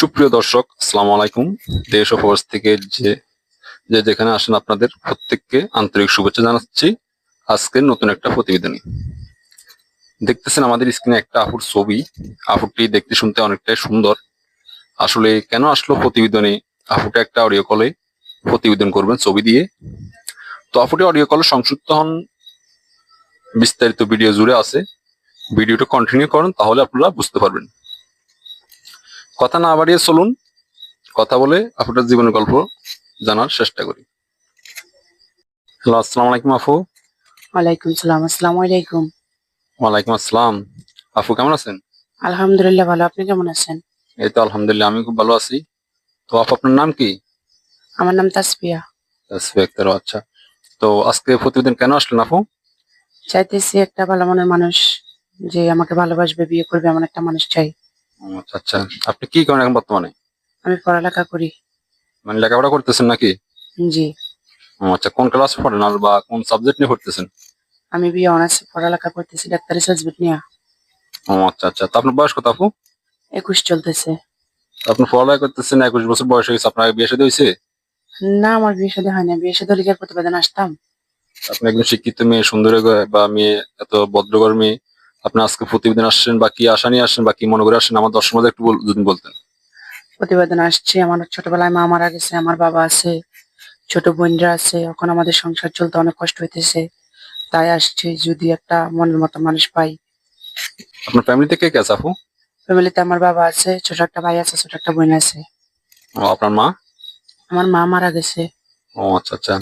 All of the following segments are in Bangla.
সুপ্রিয় দর্শক, আসসালামু আলাইকুম। দেশ ও প্রবাস থেকে যে যে যেখানে আসেন আপনাদের প্রত্যেককে আন্তরিক শুভেচ্ছা জানাচ্ছি। আজকের নতুন একটা প্রতিবেদনী। দেখতেছেন আমাদের স্ক্রিনে একটা আপুর ছবি। আফুরটি দেখতে শুনতে অনেকটাই সুন্দর। আসলে কেন আসলো প্রতিবেদনে? আপুটা একটা অডিও কলে প্রতিবেদন করবেন ছবি দিয়ে। তো আপুটি অডিও কলে সংযুক্ত হন। বিস্তারিত ভিডিও জুড়ে আছে। ভিডিওটা কন্টিনিউ করুন, তাহলে আপনারা বুঝতে পারবেন। কথা না বাড়িয়ে চলুন কথা বলে আপনার জীবনের গল্প জানার চেষ্টা করি। হ্যালো আসসালামু আলাইকুম আফু ওয়ালাইকুম সালাম আসসালামু আলাইকুম। ওয়ালাইকুম আসসালাম। আফু কেমন আছেন? আলহামদুলিল্লাহ ভালো আপনি কেমন আছেন? এই তো আলহামদুলিল্লাহ আমি খুব ভালো আছি। তো আপু আপনার নাম কি? আমার নাম তাসপিয়া তাসফিয়া আক্তার, আচ্ছা। তো আজকে প্রতিদিন কেন আসলেন আপু? চাইতেছি একটা ভালো মনের মানুষ যে আমাকে ভালোবাসবে বিয়ে করবে এমন একটা মানুষ চাই। আচ্ছা আচ্ছা। আপনি কি করেন এখন বর্তমানে? আমি পড়ালেখা করি। মানে লেখাপড়া করতেছেন নাকি? জি। ও, আচ্ছা কোন ক্লাস পড়েন আর বা কোন সাবজেক্ট নিয়ে পড়তেছেন? আমি বিয়ে অনার্স পড়ালেখা করতেছি ডাক্তারি সার্টিফিকেট নিয়ে। ও আচ্ছা আচ্ছা। তো আপনার বয়স কত আপু? একুশ চলতেছে। আপনি পড়ালেখা করতেছেন একুশ বছর বয়স হয়ে গেছে আপনার বিয়ে শাদী হয়েছে? না আমার বিয়ে সাথে হয় না বিয়ে সাথে লিখের প্রতিবেদন আসতাম? আপনি একজন শিক্ষিত মেয়ে সুন্দর বা মেয়ে এত ভদ্রগর মেয়ে আপনি আজকে প্রতিবেদন আসছেন বা কি আশা নিয়ে আসছেন বা কি মনে করে আসছেন আমার দর্শক একটু যদি বলতেন। প্রতিবেদন আসছে আমার ছোটবেলায় মা মারা গেছে আমার বাবা আছে ছোট বোনরা আছে এখন আমাদের সংসার চলতে অনেক কষ্ট হইতেছে। তাই আসছে যদি একটা মনের মতো মানুষ পাই। আপনার ফ্যামিলিতে কে কে আছে আপু? ফ্যামিলিতে আমার বাবা আছে ছোট একটা ভাই আছে ছোট একটা বোন আছে। ও আপনার মা? আমার মা মারা গেছে। ও আচ্ছা আচ্ছা।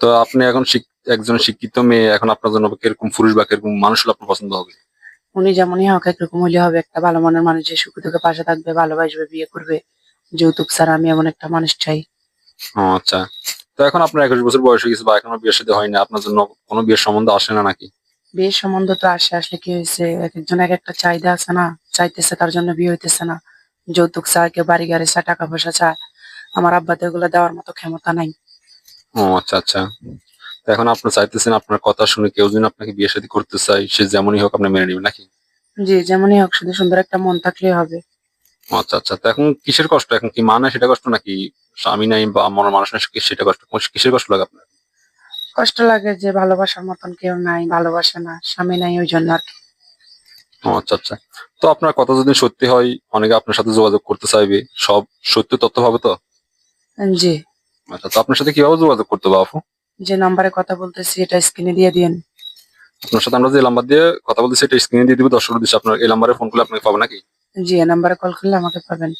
তো আপনি এখন শিক- একজন শিক্ষিত মেয়ে এখন আপনার জন্য কীরকম পুরুষ বা কীরকম মানুষ হলে আপনার পছন্দ হবে? উনি যেমনই হোক একরকম হলে হবে। একটা ভালো মনের মানুষ যে সুখে দুঃখে পাশে থাকবে ভালোবাসবে বিয়ে করবে। যৌতুক ছাড়া আমি এমন একটা মানুষ চাই। ও আচ্ছা। তো এখন আপনার একুশ বছর বয়স হয়ে গেছে বা এখনও বিয়ের সাথে হয় না আপনার জন্য কোনো বিয়ের সম্বন্ধ আসে না নাকি? বিয়ের সম্বন্ধ তো আসে আসলে কি হয়েছে? এক একজন এক একটা চাহিদা আছে না? চাইতেছে তার জন্য বিয়ে হইতেছে না। যৌতুক চায় কেউ বাড়ি গাড়ি চায় টাকা পয়সা চায়। আমার আব্বা তো এগুলো দেওয়ার মতো ক্ষমতা নাই। ও আচ্ছা আচ্ছা। এখন আপনি চাইতেছেন আপনার কথা শুনে কেউ যদি আপনাকে বিয়ে শাদী করতে চাই সে যেমনই হোক আপনি মেনে নেবেন নাকি? জি যেমনই হোক শুধু সুন্দর একটা মন থাকলেই হবে। আচ্ছা আচ্ছা তো এখন কিসের কষ্ট? এখন কি মা না সেটা কষ্ট নাকি স্বামী নাই বা মনের মানুষ নাই কি সেটা কষ্ট? কিসের কষ্ট লাগে আপনার? কষ্ট লাগে যে ভালোবাসার মতন কেউ নাই ভালোবাসে না স্বামী নাই ওই জন্য আর কি। আচ্ছা আচ্ছা তো আপনার কথা যদি সত্যি হয় অনেকে আপনার সাথে যোগাযোগ করতে চাইবে সব সত্য তথ্য হবে তো? জি। আচ্ছা তো আপনার সাথে কীভাবে যোগাযোগ করতে হবে আপু? যে নাম্বারে কথা বলতেছি এটা স্ক্রিনে দিয়ে দিন আপনার সাথে আমরা যে নাম্বার দিয়ে কথা বলতেছি এটা স্ক্রিনে দিয়ে দিবে দর্শক দিচ্ছে আপনার এই নাম্বারে ফোন করলে আপনাকে পাবে নাকি? জি এই নাম্বারে কল করলে আমাকে পাবেন।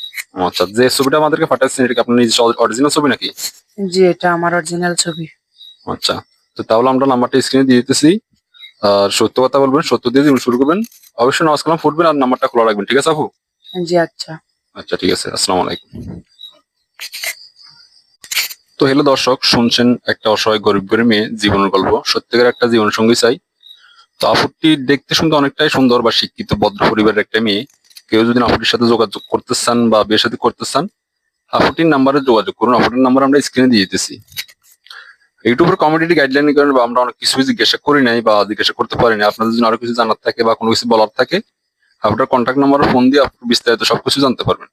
আচ্ছা যে ছবিটা আমাদেরকে পাঠাচ্ছেন এটা কি আপনার নিজস্ব অরিজিনাল ছবি নাকি? জি এটা আমার অরিজিনাল ছবি। আচ্ছা তো তাহলে আমরা নাম্বারটা স্ক্রিনে দিয়ে দিতেছি। আর সত্য কথা বলবেন সত্য দিয়ে জীবন শুরু করবেন। অবশ্যই নামাজ কালাম ফুটবেন আর নাম্বারটা খোলা রাখবেন ঠিক আছে আপু? জি আচ্ছা। আচ্ছা ঠিক আছে আসসালামু আলাইকুম। তো হ্যালো দর্শক, শুনছেন একটা অসহায় গরিব গরিব মেয়ে জীবনের গল্প। সত্যিকার একটা জীবন সঙ্গী চাই। তো আপুটি দেখতে শুনতে অনেকটাই সুন্দর বা শিক্ষিত, ভদ্র পরিবারের একটা মেয়ে। কেউ যদি আপুটির সাথে যোগাযোগ করতে চান বা বিয়ের সাথে করতে চান, আপুটির নাম্বারে যোগাযোগ করুন। আপুটির নাম্বার আমরা স্ক্রিনে দিয়ে দিতেছি। ইউটিউবের কমিউনিটি গাইডলাইন কারণে বা আমরা অনেক কিছু জিজ্ঞাসা করি নাই বা জিজ্ঞাসা করতে পারি না আপনাদের যদি আরও কিছু জানার থাকে বা কোনো কিছু বলার থাকে আপনার কন্ট্যাক্ট নাম্বারে ফোন দিয়ে আপনি বিস্তারিত সবকিছু জানতে পারবেন।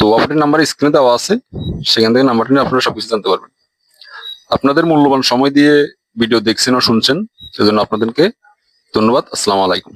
তো আপনার নাম্বার স্ক্রিনে দেওয়া আছে, সেখান থেকে নাম্বারটা নিয়ে আপনারা সবকিছু জানতে পারবেন। আপনাদের মূল্যবান সময় দিয়ে ভিডিও দেখছেন ও শুনছেন, সেজন্য আপনাদেরকে ধন্যবাদ, আসসালামু আলাইকুম।